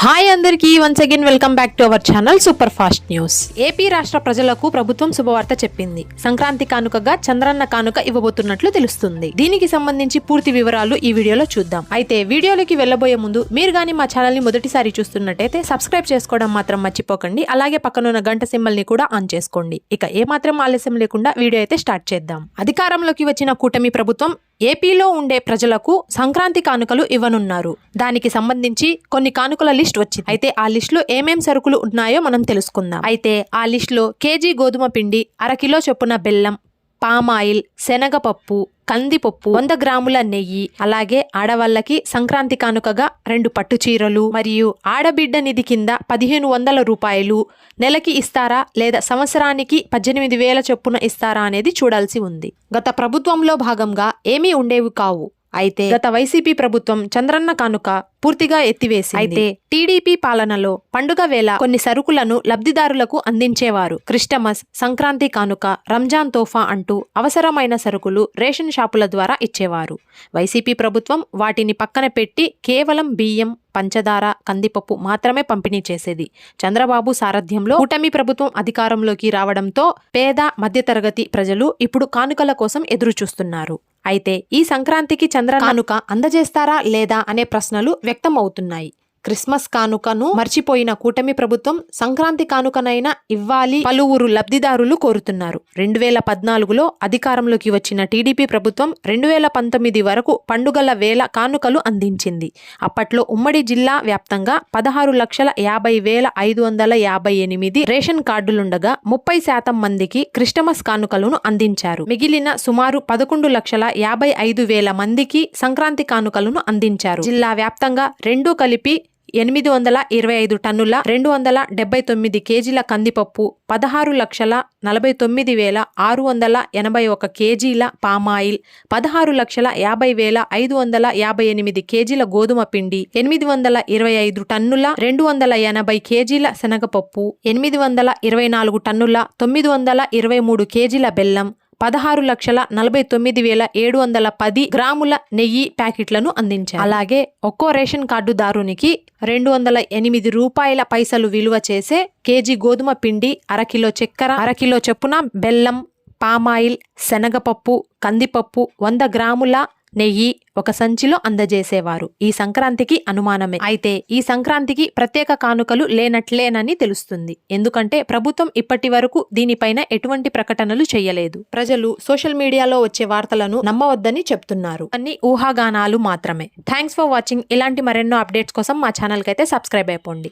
Hi అందరికీ once again welcome back to our channel super fast news AP రాష్ట్ర ప్రజలకు ప్రభుత్వం శుభవార్త చెప్పింది. సంక్రాంతి కానుకగా చంద్రన్న కానుక ఇవ్వబోతున్నట్లు తెలుస్తుంది. దీనికి సంబంధించి పూర్తి వివరాలు ఈ వీడియోలో చూద్దాం. అయితే వీడియోలోకి వెళ్ళబోయే ముందు మీరు గాని మా ఛానల్ని మొదటిసారి చూస్తున్నట్టయితే సబ్స్క్రైబ్ చేసుకోవడం మాత్రం మర్చిపోకండి. అలాగే పక్కనున్న గంట సింబల్ని కూడా ఆన్ చేసుకోండి. ఇక ఏ మాత్రం ఆలస్యం లేకుండా వీడియో అయితే స్టార్ట్ చేద్దాం. అధికారంలోకి వచ్చిన కూటమి ప్రభుత్వం ఏపీలో ఉండే ప్రజలకు సంక్రాంతి కానుకలు ఇవ్వనున్నారు. దానికి సంబంధించి కొన్ని కానుకల లిస్ట్ లిస్ట్ వచ్చింది. అయితే ఆ లిస్ట్లో ఏమేం సరుకులు ఉన్నాయో మనం తెలుసుకుందాం. అయితే ఆ లిస్ట్లో కేజీ గోధుమ పిండి అరకిలో చొప్పున బెల్లం పామాయిల్ శనగపప్పు కందిపప్పు వంద గ్రాముల నెయ్యి అలాగే ఆడవాళ్ళకి సంక్రాంతి కానుకగా రెండు పట్టు చీరలు మరియు ఆడబిడ్డ నిధి కింద పదిహేను వందల రూపాయలు నెలకి ఇస్తారా లేదా సంవత్సరానికి పద్దెనిమిది వేల చొప్పున ఇస్తారా అనేది చూడాల్సి ఉంది. గత ప్రభుత్వంలో భాగంగా ఏమీ ఉండేవి కావు. అయితే గత వైసీపీ ప్రభుత్వం చంద్రన్న కానుక పూర్తిగా ఎత్తివేసి అయితే టీడీపీ పాలనలో పండుగ వేళ కొన్ని సరుకులను లబ్ధిదారులకు అందించేవారు. క్రిస్టమస్ సంక్రాంతి కానుక రంజాన్ తోఫా అంటూ అవసరమైన సరుకులు రేషన్ షాపుల ద్వారా ఇచ్చేవారు. వైసీపీ ప్రభుత్వం వాటిని పక్కన పెట్టి కేవలం బియ్యం పంచదార కందిపప్పు మాత్రమే పంపిణీ చేసేది. చంద్రబాబు సారథ్యంలో కూటమి ప్రభుత్వం అధికారంలోకి రావడంతో పేద మధ్యతరగతి ప్రజలు ఇప్పుడు కానుకల కోసం ఎదురుచూస్తున్నారు. అయితే ఈ సంక్రాంతికి చంద్ర కానుక అందజేస్తారా లేదా అనే ప్రశ్నలు వ్యక్తం అవుతున్నాయి క్రిస్మస్ కానుకను మర్చిపోయిన కూటమి ప్రభుత్వం సంక్రాంతి కానుకనైనా ఇవ్వాలి పలువురు లబ్ధిదారులు కోరుతున్నారు. రెండు వేల పద్నాలుగులో అధికారంలోకి వచ్చిన టీడీపీ ప్రభుత్వం రెండు వేల పంతొమ్మిది వరకు పండుగల వేల కానుకలు అందించింది. అప్పట్లో ఉమ్మడి జిల్లా వ్యాప్తంగా పదహారు లక్షల యాభై వేల ఐదు వందల యాభై ఎనిమిది రేషన్ కార్డులుండగా ముప్పై శాతం మందికి క్రిస్టమస్ కానుకలను అందించారు. మిగిలిన సుమారు పదకొండు లక్షల యాభై ఐదు వేల మందికి సంక్రాంతి కానుకలను అందించారు. జిల్లా వ్యాప్తంగా రెండూ కలిపి ఎనిమిది వందల ఇరవై ఐదు టన్నుల రెండు వందల డెబ్బై తొమ్మిది కేజీల కందిపప్పు పదహారు లక్షల నలభై తొమ్మిది వేల ఆరు వందల ఎనభై ఒక కేజీల పామాయిల్ పదహారు లక్షల యాభై వేల ఐదు వందల యాభై ఎనిమిది కేజీల గోధుమ పిండి ఎనిమిది వందల ఇరవై ఐదు టన్నుల రెండు వందల ఎనభై కేజీల శనగపప్పు ఎనిమిది వందల ఇరవై నాలుగు టన్నుల తొమ్మిది వందల ఇరవై మూడు కేజీల బెల్లం పదహారు లక్షల నలభై తొమ్మిది వేల ఏడు వందల పది గ్రాముల నెయ్యి ప్యాకెట్లను అందించారు. అలాగే ఒక్కో రేషన్ కార్డుదారునికి రెండు వందల ఎనిమిది రూపాయల పైసలు విలువ చేసే కేజీ గోధుమ పిండి అరకిలో చక్కెర అరకిలో చొప్పున బెల్లం పామాయిల్ శనగపప్పు కందిపప్పు వంద గ్రాముల నెయ్యి ఒక సంచిలో అందజేసేవారు. ఈ సంక్రాంతికి అనుమానమే. అయితే ఈ సంక్రాంతికి ప్రత్యేక కానుకలు లేనట్లేనని తెలుస్తుంది. ఎందుకంటే ప్రభుత్వం ఇప్పటి వరకు దీనిపైన ఎటువంటి ప్రకటనలు చేయలేదు. ప్రజలు సోషల్ మీడియాలో వచ్చే వార్తలను నమ్మవద్దని చెప్తున్నారు. అన్ని ఊహాగానాలు మాత్రమే. Thanks for watching. ఇలాంటి మరెన్నో అప్డేట్స్ కోసం మా ఛానల్కి అయితే సబ్స్క్రైబ్ అయిపోండి.